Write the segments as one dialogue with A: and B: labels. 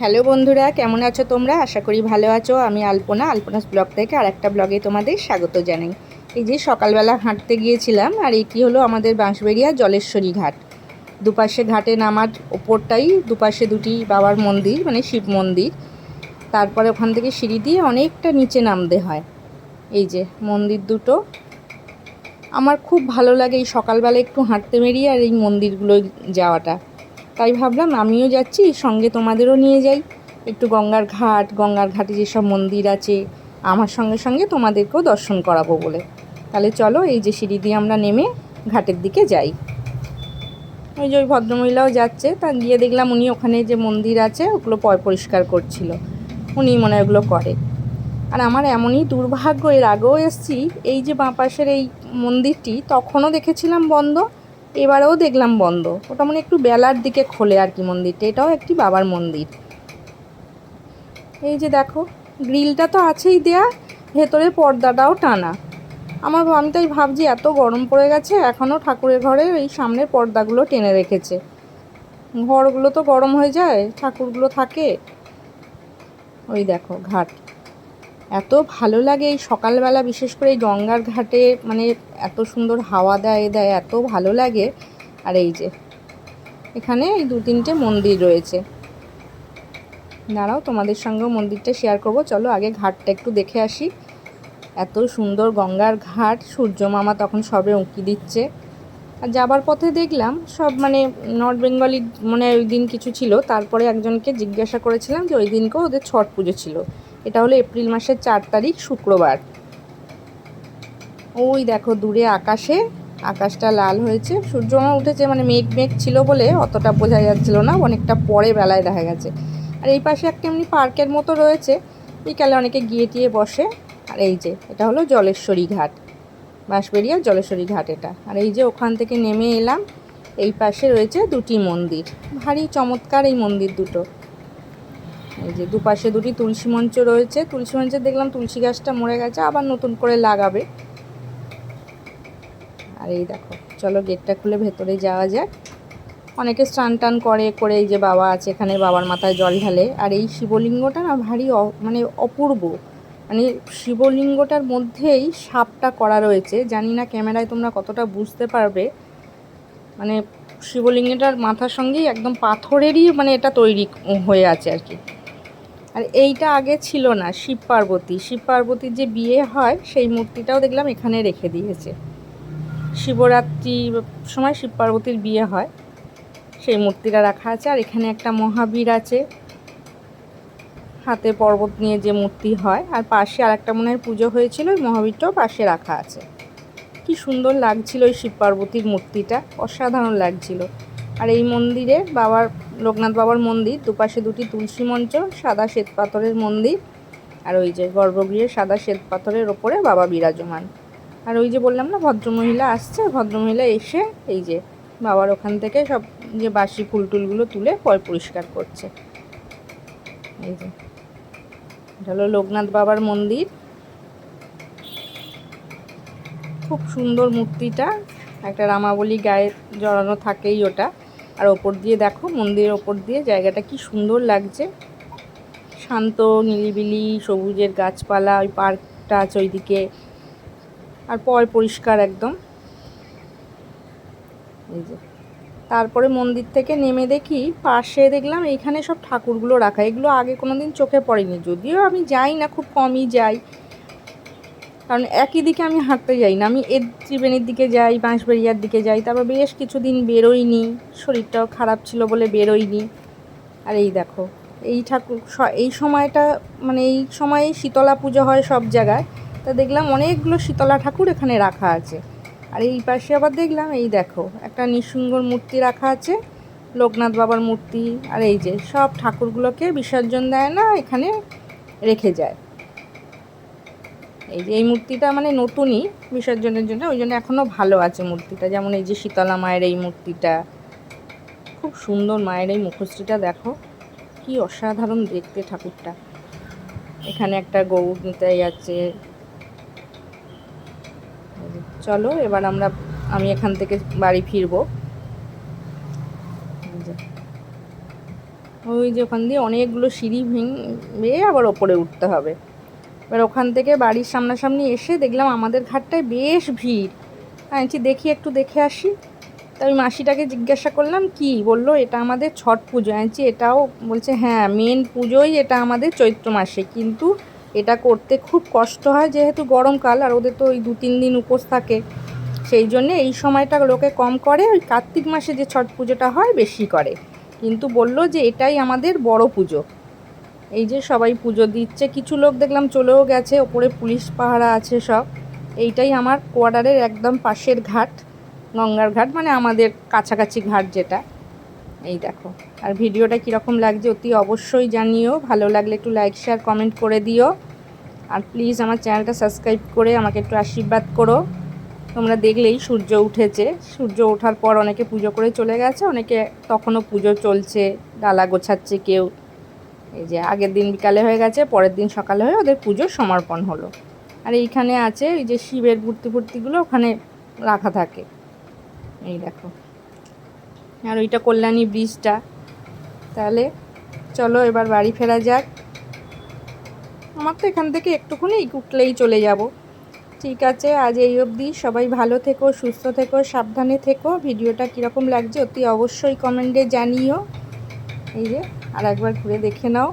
A: Hello বন্ধুরা, কেমন আছো তোমরা? আশা করি ভালো আছো। আমি আলপনা, আলপনাস ব্লগ থেকে আর একটা ব্লগে তোমাদের স্বাগত জানাই। এই যে সকালবেলা হাঁটতে গিয়েছিলাম, আর এটি হলো আমাদের বাঁশবেড়িয়া জলেশ্বরী ঘাট। দুপাশে ঘাটে নামার ওপরটাই, দুপাশে দুটি বাবার মন্দির মানে শিব মন্দির। তারপরে ওখান থেকে সিঁড়ি দিয়ে অনেকটা নিচে নামতে হয়। এই যে মন্দির দুটো। আমার খুব ভালো লাগে এই সকালবেলা একটু হাঁটতে বেরিয়ে আর এই মন্দিরগুলো যাওয়াটা। তাই ভাবলাম আমিও যাচ্ছি, সঙ্গে তোমাদেরও নিয়ে যাই। একটু গঙ্গার ঘাট, গঙ্গার ঘাটে যেসব মন্দির আছে, আমার সঙ্গে সঙ্গে তোমাদেরকেও দর্শন করাবো বলে। তাহলে চলো, এই যে সিঁড়ি দিয়ে আমরা নেমে ঘাটের দিকে যাই। ওই যে ওই ভদ্রমহিলাও যাচ্ছে, তা গিয়ে দেখলাম উনি ওখানে যে মন্দির আছে, ওগুলো পয় পরিষ্কার করছিল। উনি মনে হয় ওগুলো করে। আর আমার এমনই দুর্ভাগ্য, এর আগেও এসছি, এই যে বাঁ পাশের এই মন্দিরটি, তখনও দেখেছিলাম বন্ধ এবারেও দেখলাম বন্ধ। ওটা মানে একটু বেলার দিকে খোলে আর কি মন্দিরটা। এটাও একটি বাবার মন্দির। এই যে দেখো, গ্রিলটা তো আছেই দেয়া, ভেতরে পর্দাটাও টানা। আমার আমি তাই ভাবছি এত গরম পড়ে গেছে এখনও ঠাকুরের ঘরে এই সামনের পর্দাগুলো টেনে রেখেছে। ঘরগুলো তো গরম হয়ে যায়, ঠাকুরগুলো থাকে। ওই দেখো, ঘাট। এত ভালো লাগে এই সকালবেলা, বিশেষ করে এই গঙ্গার ঘাটে মানে এত সুন্দর হাওয়া দেয় দেয়, এত ভালো লাগে। আর এই যে, এখানে এই দু তিনটে মন্দির রয়েছে। দাঁড়াও, তোমাদের সঙ্গেও মন্দিরটা শেয়ার করব। চলো আগে ঘাটটা একটু দেখে আসি। এত সুন্দর গঙ্গার ঘাট, সূর্য মামা তখন সবে উঁকি দিচ্ছে। আর যাবার পথে দেখলাম, সব মানে নর্থ বেঙ্গলি মানে ওই দিন কিছু ছিল। তারপরে একজনকে জিজ্ঞাসা করেছিলাম যে ওই দিনকেও ওদের ছট পুজো ছিল। এটা হলো এপ্রিল মাসের চার তারিখ, শুক্রবার। ওই দেখো দূরে আকাশে, আকাশটা লাল হয়েছে। সূর্যমা উঠেছে মানে মেঘ মেঘ ছিল বলে অতটা বোঝা যাচ্ছিল না, অনেকটা পরে বেলায় দেখা গেছে। আর এই পাশে একটা এমনি পার্কের মতো রয়েছে, বিকালে অনেকে গিয়ে টিয়ে বসে। আর এই যে, এটা হলো জলেশ্বরী ঘাট, বাঁশবেড়িয়া জলেশ্বরী ঘাট এটা। আর এই যে ওখান থেকে নেমে এলাম, এই পাশে রয়েছে দুটি মন্দির। ভারী চমৎকার এই মন্দির দুটো। এই যে দুপাশে দুটি তুলসী মঞ্চ রয়েছে। তুলসী মঞ্চে দেখলাম তুলসী গাছটা মরে গেছে, আবার নতুন করে লাগাবে। আর এই দেখো, চলো গেটটা খুলে ভেতরে যাওয়া যাক। অনেকে স্নান টান করে করে এই যে বাবা আছে এখানে, বাবার মাথায় জল ঢালে। আর এই শিবলিঙ্গটা না ভারী মানে অপূর্ব। মানে শিবলিঙ্গটার মধ্যেই সাপটা করা রয়েছে। জানি না ক্যামেরায় তোমরা কতটা বুঝতে পারবে। মানে শিবলিঙ্গটার মাথার সঙ্গেই একদম পাথরেরই মানে এটা তৈরি হয়ে আছে আর কি। আর এইটা আগে ছিল না, শিব পার্বতী। শিব পার্বতীর যে বিয়ে হয়, সেই মূর্তিটাও দেখলাম এখানে রেখে দিয়েছে। শিবরাত্রি সময় শিব পার্বতীর বিয়ে হয়, সেই মূর্তিটা রাখা আছে। আর এখানে একটা মহাবীর আছে। হাতে পর্বত নিয়ে যে মূর্তি হয়, আর পাশে আর একটা মনে হয় পুজো হয়েছিল, ওই মহাবীরটাও পাশে রাখা আছে। কি সুন্দর লাগছিল ওই শিব পার্বতীর মূর্তিটা, অসাধারণ লাগছিল। আর এই মন্দিরে বাবার, লোকনাথ বাবার মন্দির, দুপাশে দুটি তুলসী মঞ্চ, সাদা শ্বেত পাথরের মন্দির, আর ওই যে গর্ভগৃহে সাদা শ্বেত পাথরের ওপরে বাবা বিরাজমান। আর ওই যে বললাম না, ভদ্রমহিলা আসছে, ভদ্রমহিলা এসে এই যে বাবার ওখান থেকে সব যে বাসি ফুল টুলগুলো তুলে পয় পরিষ্কার করছে। এই যে, এটা হলো লোকনাথ বাবার মন্দির। খুব সুন্দর মূর্তিটা, একটা রামাবলী গায়ে জড়ানো থাকেই ওটা। আর ওপর দিয়ে দেখো, মন্দিরের ওপর দিয়ে জায়গাটা কি সুন্দর লাগছে। শান্ত নিলিবিলি সবুজের গাছপালা, ওই পার্কটা আছে ওইদিকে। আর পর পরিষ্কার একদম। এই যে। তারপরে মন্দির থেকে নেমে দেখি, পাশে দেখলাম এইখানে সব ঠাকুরগুলো রাখা। এগুলো আগে কোনো দিন চোখে পড়েনি, যদিও আমি যাই না, খুব কমই যাই। কারণ একই দিকে আমি হাঁটতে যাই না। আমি এর ত্রিবেণীর দিকে যাই, বাঁশবেড়িয়ার দিকে যাই, তারপর বেশ কিছুদিন বেরোইনি। শরীরটাও খারাপ ছিল বলে বেরোইনি। আর এই দেখো, এই ঠাকুর এই সময়টা মানে এই সময়ে শীতলা পুজো হয় সব জায়গায়, তা দেখলাম অনেকগুলো শীতলা ঠাকুর এখানে রাখা আছে। আর এই পাশে আবার দেখলাম, এই দেখো, একটা নৃসিংহর মূর্তি রাখা আছে, লোকনাথ বাবার মূর্তি, আর এই যে সব ঠাকুরগুলোকে বিসর্জন দেয় না, এখানে রেখে যায়। এই যে, এই মূর্তিটা মানে নতুনই বিসর্জনের জন্য, ওই জন্য এখনও ভালো আছে মূর্তিটা। যেমন এই যে শীতলা মায়ের এই মূর্তিটা। খুব সুন্দর মায়ের এই মুখশ্রীটা, দেখো। কি অসাধারণ দেখতে ঠাকুরটা। এখানে একটা গৌর নিতাই আছে। চলো, এবার আমরা, আমি এখান থেকে বাড়ি ফিরবো। ওই যে ওখান দিয়ে অনেকগুলো সিঁড়ি ভেঙে আবার ওপরে উঠতে হবে। এবার ওখান থেকে বাড়ির সামনাসামনি এসে দেখলাম আমাদের ঘাটটায় বেশ ভিড়। আমি দেখি, একটু দেখে আসি। তা আমি মাসিটাকে জিজ্ঞাসা করলাম, কি? বলল, এটা আমাদের ছট পুজো। আনছি এটাও বলছে হ্যাঁ মেন পুজোই এটা আমাদের চৈত্র মাসে। কিন্তু এটা করতে খুব কষ্ট হয়, যেহেতু গরমকাল আর ওদের তো ওই দু, তিন দিন উপোস থাকে। সেই জন্যে এই সময়টা লোকে কম করে, ওই কার্তিক মাসে যে ছট পুজোটা হয়, বেশি করে। কিন্তু বলল যে, এটাই আমাদের বড় পুজো। এই যে সবাই পুজো দিচ্ছে, কিছু লোক দেখলাম চলেও গেছে, ওপরে পুলিশ পাহারা আছে সব। এইটাই আমার কোয়ার্টারের একদম পাশের ঘাট গঙ্গার ঘাট মানে আমাদের কাছাকাছি ঘাট যেটা। এই দেখো, আর ভিডিওটা কীরকম লাগছে অতি অবশ্যই জানিও, ভালো লাগলে একটু লাইক শেয়ার কমেন্ট করে দিও। আর প্লিজ আমার চ্যানেলটা সাবস্ক্রাইব করে আমাকে একটু আশীর্বাদ করো। তোমরা দেখলেই সূর্য উঠেছে। সূর্য ওঠার পর অনেকে পুজো করে চলে গেছে, অনেকে তখনও পুজো চলছে ডালা গোছাচ্ছে কেউ। এই যে আগের দিন বিকালে হয়ে গেছে, পরের দিন সকালে হয়ে ওদের পুজোর সমর্পণ হলো। আর এইখানে আছে এই যে শিবের মূর্তি ফুর্তিগুলো ওখানে রাখা থাকে। এই দেখো। আর ওইটা কল্যাণী ব্রিজটা। তাহলে চলো এবার বাড়ি ফেরা যাক। আমার তো এখান থেকে একটুখানি উঠলেই চলে যাব। ঠিক আছে, আজ এই অবধি। সবাই ভালো থেকো, সুস্থ থেকো, সাবধানে থেকো। ভিডিওটা কীরকম লাগছে অতি অবশ্যই কমেন্টে জানিও। এই যে, আর একবার ঘুরে দেখে নাও।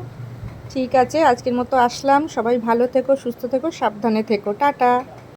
A: ঠিক আছে, আজকের মতো আসলাম। সবাই ভালো থেকো, সুস্থ থেকো, সাবধানে থেকো। টাটা।